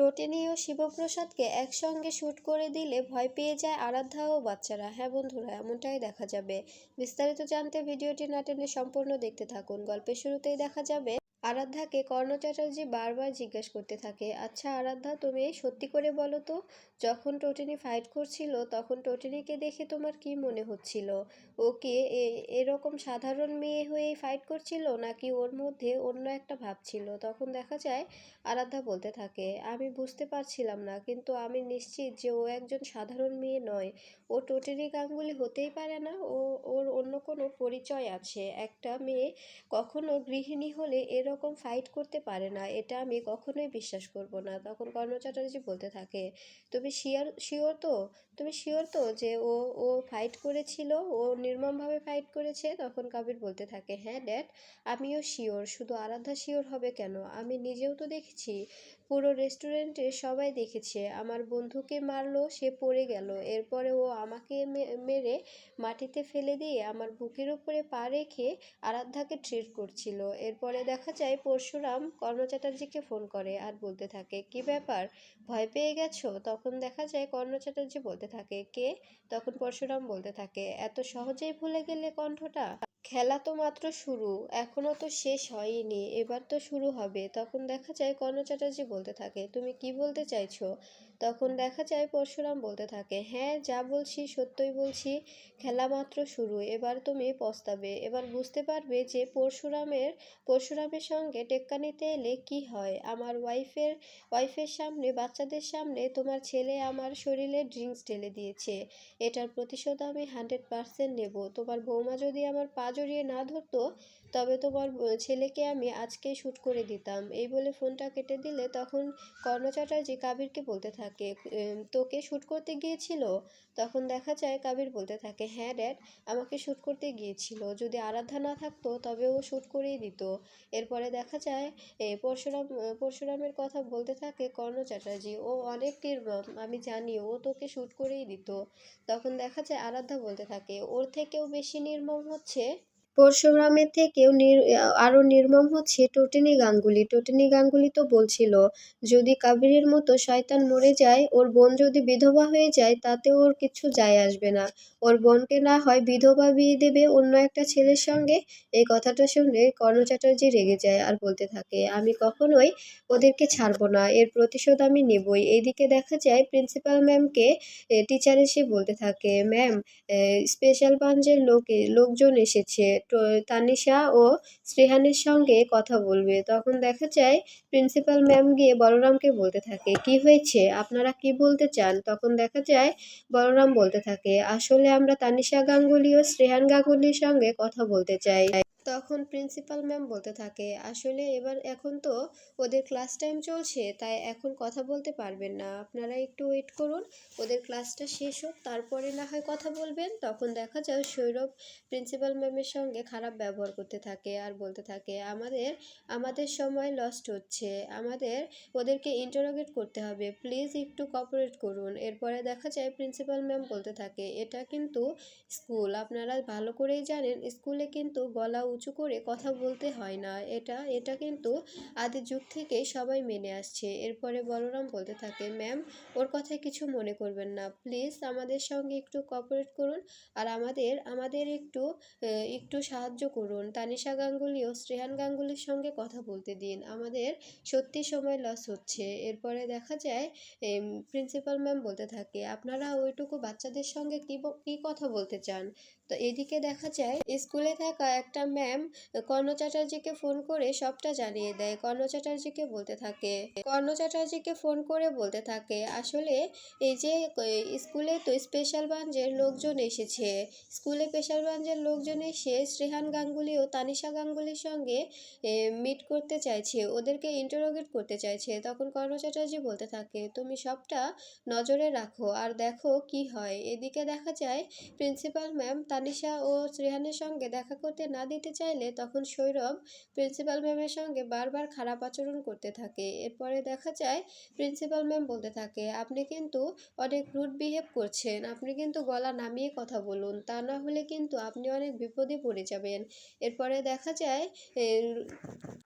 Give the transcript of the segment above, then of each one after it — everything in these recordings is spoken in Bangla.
টোটেনি ও শিবপ্রসাদকে একসঙ্গে শ্যুট করে দিলে ভয় পেয়ে যায় আরাধ্যা ও বাচ্চারা। হ্যাঁ বন্ধুরা, এমনটাই দেখা যাবে। বিস্তারিত জানতে ভিডিওটি না টেনে সম্পূর্ণ দেখতে থাকুন। গল্পের শুরুতেই দেখা যাবে, আরাধ্যাকে কর্ণ চ্যাটার্জি বারবার জিজ্ঞেস করতে থাকে আচ্ছা আরাধ্যা, তুমি সত্যি করে বলো তো? যখন টোটেনি ফাইট করছিল, তখন টোটেনিকে দেখে তোমার কি মনে হচ্ছিল? ওকে এরকম সাধারণ মেয়ে হয়েই ফাইট করছিল, নাকি ওর মধ্যে অন্য একটা ভাব ছিল? তখন দেখা যায়, আরাধ্যা বলতে থাকে, আমি বুঝতে পারছিলাম না, কিন্তু আমি নিশ্চিত যে ও একজন সাধারণ মেয়ে নয়। ও টোটেনি গাঙ্গুলি হতেই পারে না, ও, ওর অন্য কোনো পরিচয় আছে। একটা মেয়ে কখনো গৃহিণী হলে এরকম ফাইট করতে পারে না, এটা আমি কখনোই বিশ্বাস করব না। তখন কর্ণ চ্যাটার্জি বলতে থাকে, তুমি শিওর শিওর তো? তুমি শিওর তো যে ও ও ফাইট করেছিল? ও নির্মমভাবে ফাইট করেছে? তখন কবির বলতে থাকে হ্যাঁ ড্যাড, আমিও শিওর শুধু আরাধ্যা শিওর হবে কেন? আমি নিজেও তো দেখেছি। পুরো রেস্টুরেন্টে সবাই দেখেছে। আমার বন্ধুকে মারলো, সে পড়ে গেল। এরপরে ও আমাকে মেরে মাটিতে ফেলে দিয়ে আমার বুকের উপরে পা রেখে আরাধ্যাকে ট্রিট করছিল। এরপরে দেখা যায় পরশুরাম কর্ণ চ্যাটার্জিকে ফোন করে আর বলতে থাকে, কি ব্যাপার? ভয় পেয়ে গেছো? তখন দেখা যায়, কর্ণ চ্যাটার্জি বলতে থাকে। কে? তখন পরশুরাম বলতে থাকে। এত সহজেই ভুলে গেলে কণ্ঠটা? খেলা তো মাত্র শুরু, এখনও তো শেষ হয়নি, এবার তো শুরু হবে। তখন দেখা যায়, কর্ণ চ্যাটার্জি বলতে থাকে, তুমি কি বলতে চাইছো? তখন দেখা যায় পরশুরাম বলতে থাকে হ্যাঁ যা বলছি সত্যই বলছি, খেলা মাত্র শুরু, এবার তুমি পস্তাবে। এবার বুঝতে পারবে যে পরশুরামের পরশুরামের সঙ্গে টেক্কা নিতে এলে কি হয়? আমার ওয়াইফের ওয়াইফের সামনে, বাচ্চাদের সামনে তোমার ছেলে আমার শরীরে ড্রিঙ্কস ঢেলে দিয়েছে। এটার প্রতিশোধ আমি হান্ড্রেড পার্সেন্ট নেব। তোমার বৌমা যদি আমার পা জড়িয়ে না ধরতো তবে তোমার ছেলেকে আমি আজকেই শ্যুট করে দিতাম। এই বলে ফোনটা কেটে দিলে তখন কর্ণ চ্যাটার্জি কাবিরকে বলতে থাকে তোকে শ্যুট করতে গিয়েছিল? তখন দেখা যায় কাবির বলতে থাকে হ্যাঁ ড্যাড, আমাকে শ্যুট করতে গিয়েছিল। যদি আরাধ্যা না থাকতো তবে ও শ্যুট করেই দিত। এরপরে দেখা যায় পরশুরাম পরশুরামের কথা বলতে থাকে কর্ণ চ্যাটার্জি, ও অনেক নির্মম আমি জানি ও তোকে শ্যুট করেই দিত। তখন দেখা যায় আরাধ্যা বলতে থাকে, ওর থেকেও বেশি নির্মম হচ্ছে? পরশুরামের থেকেও নির আরও নির্মম হচ্ছে টোটেনি গাঙ্গুলি। টোটেনি গাঙ্গুলি তো বলছিল, যদি কাবিরের মতো শয়তান মরে যায়, ওর বোন যদি বিধবা হয়ে যায়, তাতে ওর কিছু যায় আসবে না। ওর বোনকে না হয় বিধবা বিয়ে দেবে অন্য একটা ছেলের সঙ্গে? এই কথাটা শুনে কর্ণ চ্যাটার্জি রেগে যায় আর বলতে থাকে, আমি কখনোই ওদেরকে ছাড়বো না, এর প্রতিশোধ আমি নেবই। এইদিকে দেখা যায় প্রিন্সিপাল ম্যামকে টিচার এসে বলতে থাকে, ম্যাম স্পেশাল ব্রাঞ্চের লোক, লোকজন এসেছে। তানিশা ও শ্রেহানের সঙ্গে কথা বলবে। তখন দেখা যায়, প্রিন্সিপাল ম্যাম গিয়ে বলরামকে বলতে থাকে, কি হয়েছে? আপনারা কি বলতে চান? তখন দেখা যায়, বলরাম বলতে থাকে, আসলে আমরা তানিশা গাঙ্গুলি ও শ্রেহান গাঙ্গুলির সঙ্গে কথা বলতে চাই। তখন প্রিন্সিপাল ম্যাম বলতে থাকে, আসলে এবার এখন তো ওদের ক্লাস টাইম চলছে, তাই এখন কথা বলতে পারবেন না। আপনারা একটু ওয়েট করুন, ওদের ক্লাসটা শেষ হোক, তারপরে না হয় কথা বলবেন। তখন দেখা যায় সৌরভ প্রিন্সিপাল ম্যামের সঙ্গে খারাপ ব্যবহার করতে থাকে আর বলতে থাকে, আমাদের আমাদের সময় লস্ট হচ্ছে, আমাদের, ওদেরকে ইন্টারোগেট করতে হবে প্লিজ একটু কপারেট করুন। এরপরে দেখা যায় প্রিন্সিপাল ম্যাম বলতে থাকে, এটা কিন্তু স্কুল আপনারা ভালো করেই জানেন স্কুলে কিন্তু গলা উঁচু করে কথা বলতে হয় না। এটা এটা কিন্তু আদি যুগ থেকে সবাই মেনে আসছে। এরপরে বলরাম বলতে থাকে, ম্যাম, ওর কথায় কিছু মনে করবেন না। প্লিজ আমাদের সঙ্গে একটু কোঅপারেট করুন আর আমাদের আমাদের একটু একটু সাহায্য করুন। তানিশা গাঙ্গুলি ও শ্রেহান গাঙ্গুলির সঙ্গে কথা বলতে দিন। আমাদের সত্যি সময় লস হচ্ছে। এরপরে দেখা যায় প্রিন্সিপাল ম্যাম বলতে থাকে, আপনারা ওইটুকু বাচ্চাদের সঙ্গে কি কি কথা বলতে চান? তো এদিকে দেখা যায়, স্কুলে থাকা একটা ম্যাম কর্ণ চ্যাটার্জিকে ফোন করে সবটা জানিয়ে দেয়। কর্ণ চ্যাটার্জিকে বলতে থাকে। কর্ণ চ্যাটার্জিকে ফোন করে বলতে থাকে, আসলে এই যে, স্কুলে তো স্পেশাল ব্রাঞ্চের লোকজন এসেছে। স্কুলে স্পেশাল ব্রাঞ্চের লোকজন এসে শ্রেহান গাঙ্গুলি ও তানিশা গাঙ্গুলির সঙ্গে মিট করতে চাইছে। ওদেরকে ইন্টারোগেট করতে চাইছে। তখন কর্ণ চ্যাটার্জি বলতে থাকে, তুমি সবটা নজরে রাখো আর দেখো কি হয়। এদিকে দেখা যায়, প্রিন্সিপাল ম্যাম তানিশা ও শ্রেহানের সঙ্গে দেখা করতে না দিতে চাইলে তখন সৌরভ প্রিন্সিপাল ম্যামের সঙ্গে বারবার খারাপ আচরণ করতে থাকে। এরপরে দেখা যায়, প্রিন্সিপাল ম্যাম বলতে থাকে, আপনি কিন্তু অনেক রুড বিহেভ করছেন। আপনি কিন্তু গলা নামিয়ে কথা বলুন। তা না হলে কিন্তু আপনি অনেক বিপদে পড়ে যাবেন। এরপরে দেখা যায়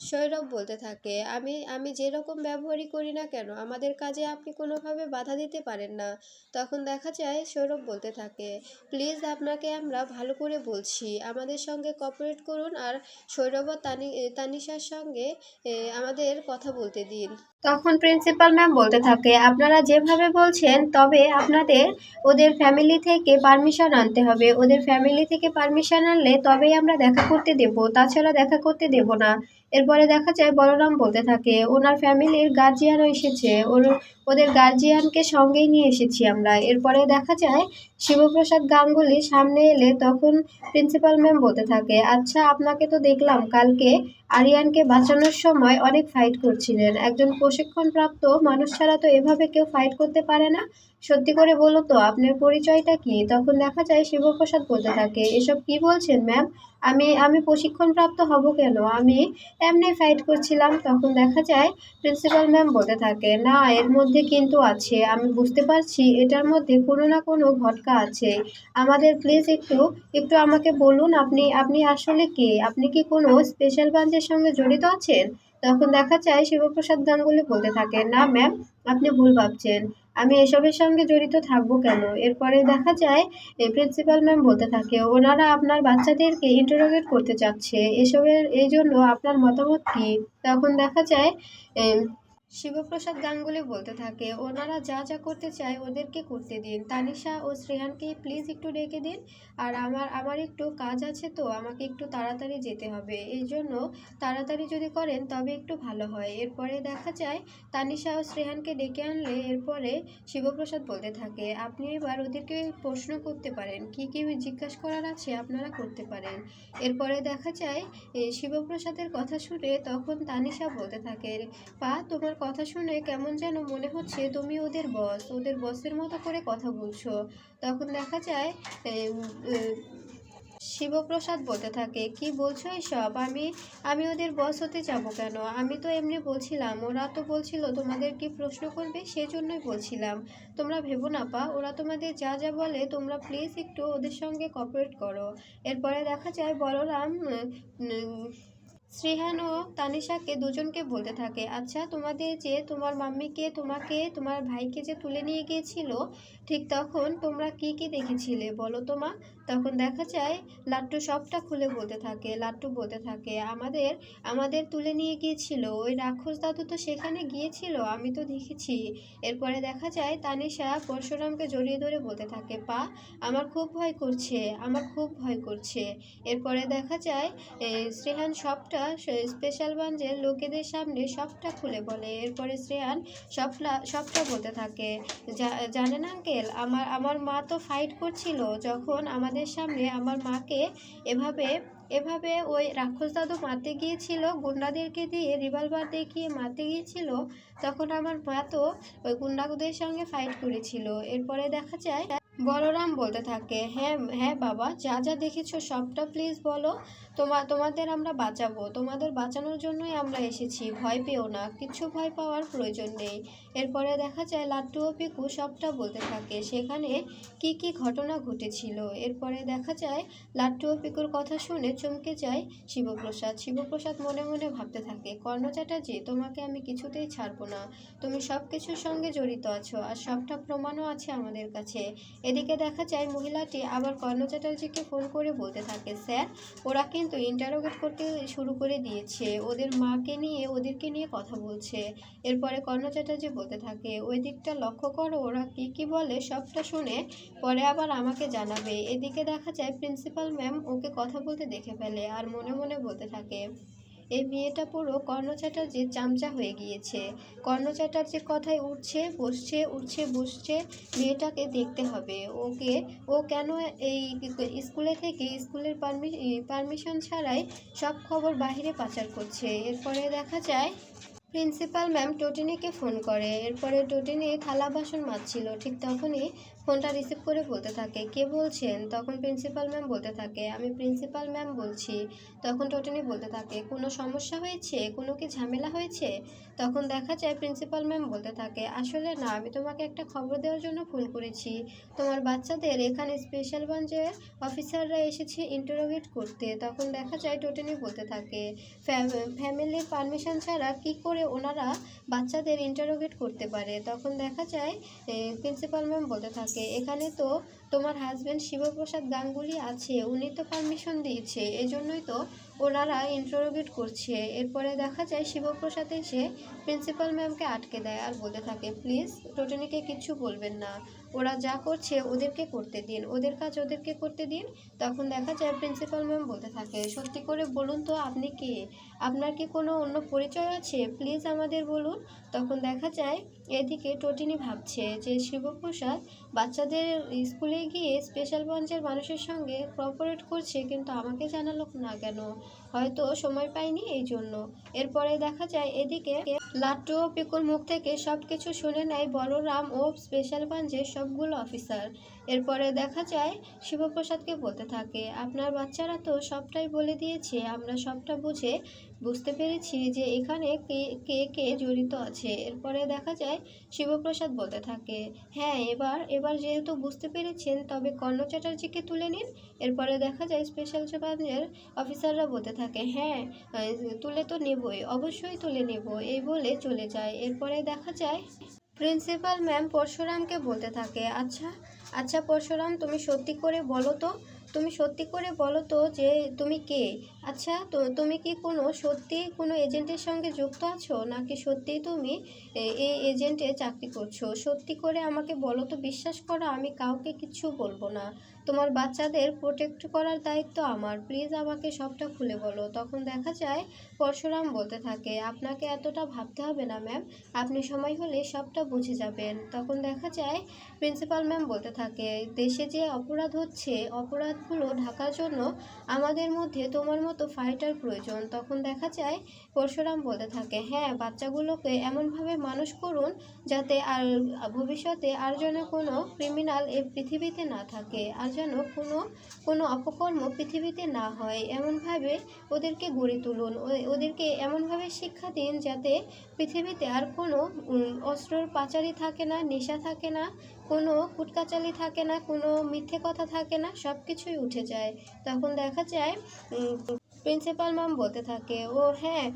সৌরভ বলতে থাকে, আমি আমি যেরকম ব্যবহারই করি না কেন? আমাদের কাজে আপনি কোনোভাবে বাধা দিতে পারেন না। তখন দেখা যায়, সৌরভ বলতে থাকে, প্লিজ আপনাকে আমরা ভালো করে বলছি। আমাদের সঙ্গে কপারেট করুন আর সৌরভ তানি, তানিশার সঙ্গে আমাদের কথা বলতে দিন। তখন প্রিন্সিপাল ম্যাম বলতে থাকে, আপনারা যেভাবে বলছেন, তবে আপনাদের, ওদের ফ্যামিলি থেকে পারমিশন আনতে হবে। ওদের ফ্যামিলি থেকে পারমিশন আনলে তবেই আমরা দেখা করতে দেব। তাছাড়া দেখা করতে দেব না। এরপরে দেখা যায় বলরাম বলতে থাকে, ওনার ফ্যামিলির গার্জিয়ানও এসেছে। ওর, ওদের গার্জিয়ানকে সঙ্গেই নিয়ে এসেছি আমরা। এরপরে দেখা যায় শিবপ্রসাদ গাঙ্গুলি সামনে এলে তখন প্রিন্সিপাল ম্যাম বলতে থাকে আচ্ছা আপনাকে তো দেখলাম, কালকে আরিয়ানকে বাঁচানোর সময় অনেক ফাইট করছিলেন। একজন প্রশিক্ষণপ্রাপ্ত মানুষ ছাড়া তো এভাবে কেউ ফাইট করতে পারে না। সত্যি করে বলো তো, আপনার পরিচয়টা কি? তখন দেখা যায় শিবপ্রসাদ বলতে থাকে, এসব কি বলছেন ম্যাম আমি আমি প্রশিক্ষণপ্রাপ্ত হব কেন? আমি এমনি ফাইট করছিলাম। তখন দেখা যায় প্রিন্সিপাল ম্যাম বলতে থাকে, না, এর মধ্যে কিন্তু আছে। আমি বুঝতে পারছি, এটার মধ্যে কোনো না কোনো ঘটকা আছে। আমাদের প্লিজ একটু একটু আমাকে বলুন, আপনি আপনি আসলে কে? আপনি কি কোনো স্পেশাল ব্রাঞ্চের সঙ্গে জড়িত আছেন, তখন দেখা যায় শিবপ্রসাদ গাঙ্গুলি বলতে থাকে না, ম্যাম, আপনি ভুল ভাবছেন। আমি এসবের সঙ্গে জড়িত থাকব কেন? এরপরে দেখা যায় প্রিন্সিপাল ম্যাম বলতে থাকে, ওনারা আপনার বাচ্চাদেরকে ইন্টারোগেট করতে চাচ্ছে। এসবের, এই জন্য আপনার মতামত কী? তখন দেখা যায় শিবপ্রসাদ গাঙ্গুলি বলতে থাকে, ওনারা যা যা করতে চায় ওদেরকে করতে দিন। তানিশা ও শ্রেহানকে প্লিজ একটু ডেকে দিন। আর আমার আমার একটু কাজ আছে তো, আমাকে একটু তাড়াতাড়ি যেতে হবে। এই জন্য তাড়াতাড়ি যদি করেন তবে একটু ভালো হয়। এরপরে দেখা যায়, তানিশা ও শ্রেহানকে ডেকে আনলে এরপরে শিবপ্রসাদ বলতে থাকে, আপনি এবার ওদেরকে প্রশ্ন করতে পারেন। কি কি জিজ্ঞাসা করার আছে আপনারা করতে পারেন। এরপরে দেখা যায় শিবপ্রসাদের কথা শুনে তখন তানিশা বলতে থাকে, পা, তোমার কথা শুনে কেমন যেন মনে হচ্ছে তুমি ওদের বস ওদের বসের মতো করে কথা বলছো। তখন দেখা যায় শিবপ্রসাদ বলতে থাকে, কি বলছো এসব? আমি আমি ওদের বস হতে যাব কেন? আমি তো এমনি বলছিলাম, ওরা তো বলছিল তোমাদের কি প্রশ্ন করবে সেই জন্যই বলছিলাম। তোমরা ভেবো না পা, ওরা তোমাদের যা যা বলে, তোমরা প্লিজ একটু ওদের সঙ্গে কপারেট করো। এরপরে দেখা যায়, বলরাম শ্রেহান ও তানিশাকে দুজনকে বলতে থাকে আচ্ছা তোমাদের যে তোমার মাম্মিকে, তোমাকে, তোমার ভাইকে যে তুলে নিয়ে গিয়েছিল, ঠিক তখন তোমরা কি কি দেখেছিলে বলো তো মা? তখন দেখা যায় লাট্টু সবটা খুলে বলতে থাকে লাট্টু বলতে থাকে, আমাদের আমাদের তুলে নিয়ে গিয়েছিল, ওই রাক্ষস দাদু তো সেখানে গিয়েছিল, আমি তো দেখেছি। এরপরে দেখা যায় তানিশা পরশুরামকে জড়িয়ে ধরে বলতে থাকে, পা, আমার খুব ভয় করছে, আমার খুব ভয় করছে। এরপরে দেখা যায় শ্রেহান সবটা স্পেশাল বাঞ্জের লোকেদের সামনে সবটা খুলে বলে। এরপরে শ্রেয়ান সবটা সবটা বলতে থাকে "জা- জানেন আঙ্কেল আমার আমার মা তো ফাইট করছিল, যখন আমাদের সামনে আমার মাকে এভাবে এভাবে ওই রাক্ষস দাদু মারতে গিয়েছিল, গুন্ডাদেরকে দিয়ে রিভলভার দেখিয়ে মারতে গিয়েছিল, তখন আমার মা তো ওই গুন্ডাদের সঙ্গে ফাইট করেছিল। এরপরে দেখা যায় বলরাম বলতে থাকে হ্যাঁ হ্যাঁ বাবা, যা যা দেখেছ সবটা প্লিজ বলো। তোমা, তোমাদের আমরা বাঁচাবো। তোমাদের বাঁচানোর জন্যই আমরা এসেছি, ভয় পেও না, কিছু ভয় পাওয়ার প্রয়োজন নেই। এরপরে দেখা যায় লাড্ডু ও পিকু সবটা বলতে থাকে, সেখানে কি কি ঘটনা ঘটেছিল? এরপরে দেখা যায় লাড্ডু ও পিকুর কথা শুনে চমকে যায় শিবপ্রসাদ। শিবপ্রসাদ মনে মনে ভাবতে থাকে, কর্ণ চ্যাটার্জি, তোমাকে আমি কিছুতেই ছাড়বো না। তুমি সব কিছুর সঙ্গে জড়িত আছো, আর সবটা প্রমাণও আছে আমাদের কাছে। এদিকে দেখা যায় মহিলাটি আবার কর্ণ চ্যাটার্জিকে ফোন করে বলতে থাকে, স্যার, ওরা কিন্তু ইন্টারোগেট করতে শুরু করে দিয়েছে। ওদের মাকে নিয়ে, ওদেরকে নিয়ে কথা বলছে। এরপরে কর্ণ চ্যাটার্জি বলতে থাকে, ওই দিকটা লক্ষ্য করো, ওরা কি কি বলে সবটা শুনে পরে আবার আমাকে জানাবে। এদিকে দেখা যায়, প্রিন্সিপাল ম্যাম ওকে কথা বলতে দেখে ফেলে আর মনে মনে বলতে থাকে এই মেয়েটা পুরো কর্ণ চ্যাটার্জির চামচা হয়ে গিয়েছে। কর্ণ চ্যাটার্জির কথায় উঠছে, বসছে উঠছে, বসছে, মেয়েটাকে দেখতে হবে। ওকে, ও কেন এই স্কুলে থেকে স্কুলের পারমিশন ছাড়াই সব খবর বাইরে পাচার করছে? এরপরে দেখা যায়, প্রিন্সিপাল ম্যাম টোটিনিকে ফোন করে। এরপরে টোটিনি থালা বাসন মাজছিল। ঠিক তখনই ফোনটা রিসিভ করে বলতে থাকে। কে বলছেন? তখন প্রিন্সিপাল ম্যাম বলতে থাকে, আমি প্রিন্সিপাল ম্যাম বলছি। তখন টটিনি বলতে থাকে, কোনো সমস্যা হয়েছে? কোনো কি ঝামেলা হয়েছে? তখন দেখা যায় প্রিন্সিপাল ম্যাম বলতে থাকে, আসলে না, আমি তোমাকে একটা খবর দেওয়ার জন্য ফোন করেছি। তোমার বাচ্চাদের এখানে স্পেশাল ব্রাঞ্চের অফিসাররা এসেছে ইন্টারোগেট করতে। তখন দেখা যায় টোটেনি বলতে থাকে ফ্যামিলির পারমিশন ছাড়া কি করে ওনারা বাচ্চাদের ইন্টারোগেট করতে পারে? তখন দেখা যায় প্রিন্সিপাল ম্যাম বলতে থাকে এখানে তো তোমার হাজব্যান্ড শিবপ্রসাদ গাঙ্গুলি আছে, উনি তো পারমিশন দিয়েছে, এজন্যই তো ওনারা ইন্টারোগেট করছে। এরপরে দেখা যায় শিবপ্রসাদ এসে প্রিন্সিপাল ম্যামকে আটকে দেয় আর বলতে থাকে প্লিজ টোটনিকে কিছু বলবেন না। ওরা যা করছে ওদেরকে করতে দিন। ওদের কাজ ওদেরকে করতে দিন। তখন দেখা যায় প্রিন্সিপাল ম্যাম বলতে থাকে, সত্যি করে বলুন তো আপনি কে? আপনার কি কোনো অন্য পরিচয় আছে? প্লিজ আমাদের বলুন। তখন দেখা যায় এদিকে টোটিনি ভাবছে যে শিবপ্রসাদ বাচ্চাদের স্কুলে গিয়ে স্পেশাল ব্রাঞ্চের মানুষের সঙ্গে কোঅপারেট করছে কিন্তু আমাকে জানালো না কেন? হয়তো সময় পাইনি এই জন্য এরপরে দেখা যায় এদিকে লাট্টু ও পিকুর মুখ থেকে সব কিছু শুনে নেয় বলরাম ও স্পেশাল পাঞ্জের সবগুলো অফিসার। এরপরে দেখা যায়, শিবপ্রসাদকে বলতে থাকে, আপনার বাচ্চারা তো সবটাই বলে দিয়েছে, আমরা সবটা বুঝে বুঝতে পেরেছি যে এখানে কে কে কে জড়িত আছে। এরপরে দেখা যায় শিবপ্রসাদ বলতে থাকে হ্যাঁ এবার এবার যেহেতু বুঝতে পেরেছেন, তবে কর্ণ চ্যাটার্জিকে তুলে নিন। এরপরে দেখা যায় স্পেশাল ব্রাঞ্চের অফিসাররা বলতে থাকে হ্যাঁ তুলে তো নেবই, অবশ্যই তুলে নেব। এই বলে চলে যায়। এরপরে দেখা যায় প্রিন্সিপাল ম্যাম পরশুরামকে বলতে থাকে আচ্ছা আচ্ছা পরশুরাম, তুমি সত্যি করে বলো তো তুমি সত্যি করে বলো তো যে তুমি কে? আচ্ছা তো তুমি কি কোনো সত্যি কোনো এজেন্টের সঙ্গে যুক্ত আছো? নাকি সত্যি তুমি এই এজেন্টে চাকরি করছ? সত্যি করে আমাকে বলো তো, বিশ্বাস করো, আমি কাউকে কিচ্ছু বলব না। তোমার বাচ্চাদের প্রোটেক্ট করার দায়িত্ব আমার। প্লিজ আমাকে সবটা খুলে বলো। তখন দেখা যায়, পরশুরাম বলতে থাকে, আপনাকে এতটা ভাবতে হবে না ম্যাম আপনি সময় হলে সবটা বুঝে যাবেন। তখন দেখা যায় প্রিন্সিপাল ম্যাম বলতে থাকে, দেশে যে অপরাধ হচ্ছে, অপরাধগুলো ঢাকার জন্য আমাদের মধ্যে তোমার মতো ফাইটার প্রয়োজন। তখন দেখা যায়, পরশুরাম বলতে থাকে হ্যাঁ বাচ্চাগুলোকে এমনভাবে মানুষ করুন যাতে আর ভবিষ্যতে আর যেন কোনো ক্রিমিনাল এ পৃথিবীতে না থাকে। আর যেন কোনো কোনো অপকর্ম পৃথিবীতে না হয়, এমনভাবে ওদেরকে গড়ে তুলুন। ওদেরকে এমনভাবে শিক্ষা দিন যাতে পৃথিবীতে আর কোনো অস্ত্রর পাচারি থাকে না, নেশা থাকে না, কোনো কুটকাচালি থাকে না, কোনো মিথ্যে কথা থাকে না সব কিছুই উঠে যায়। তখন দেখা যায় প্রিন্সিপাল ম্যাম বলতে থাকে, ও হ্যাঁ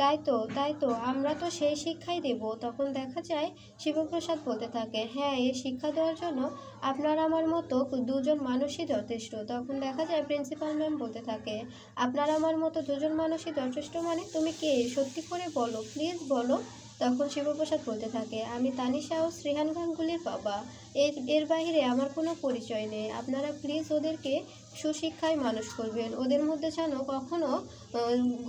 তাই তো তাই তো, আমরা তো সেই শিক্ষাই দেব। তখন দেখা যায় শিবপ্রসাদ বলতে থাকে হ্যাঁ এই শিক্ষা দেওয়ার জন্য আপনার আমার মতো দুজন মানুষই যথেষ্ট। তখন দেখা যায় প্রিন্সিপাল ম্যাম বলতে থাকে, আপনার আমার মতো দুজন মানুষই যথেষ্ট মানে তুমি কে? সত্যি করে বলো প্লিজ বলো। তখন শিবপ্রসাদ বলতে থাকে, আমি তানিশা ও শ্রীহান গাঙ্গুলির বাবা। এর এর বাইরে আমার কোনো পরিচয় নেই। আপনারা প্লিজ ওদেরকে সুশিক্ষায় মানুষ করবেন। ওদের মধ্যে যেন কখনো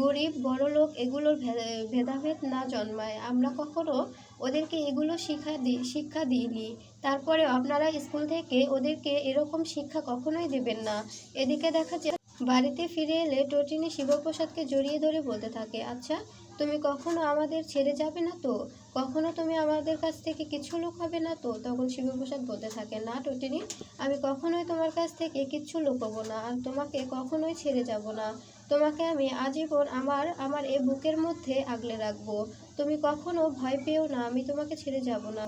গরিব বড়লোক এগুলোর ভেদাভেদ না জন্মায়। আমরা কখনো ওদেরকে এগুলো শিক্ষা দিই শিক্ষা দিইনি। তারপরে আপনারা স্কুল থেকে ওদেরকে এরকম শিক্ষা কখনোই দেবেন না। এদিকে দেখা যায়, বাড়িতে ফিরে এলে টটিনি শিবপ্রসাদকে জড়িয়ে ধরে বলতে থাকে আচ্ছা তুমি কখনো আমাদের ছেড়ে যাবে না তো? কখনো তুমি আমাদের কাছ থেকে কিছু লোক হবে না তো? তখন শিবপ্রসাদ বলতে থাকে, না টটিনি আমি কখনোই তোমার কাছ থেকে কিচ্ছু লুকাবো না আর তোমাকে কখনোই ছেড়ে যাব না। তোমাকে আমি আজীবন আমার আমার এ বুকের মধ্যে আগলে রাখব। তুমি কখনো ভয় পেও না, আমি তোমাকে ছেড়ে যাব না।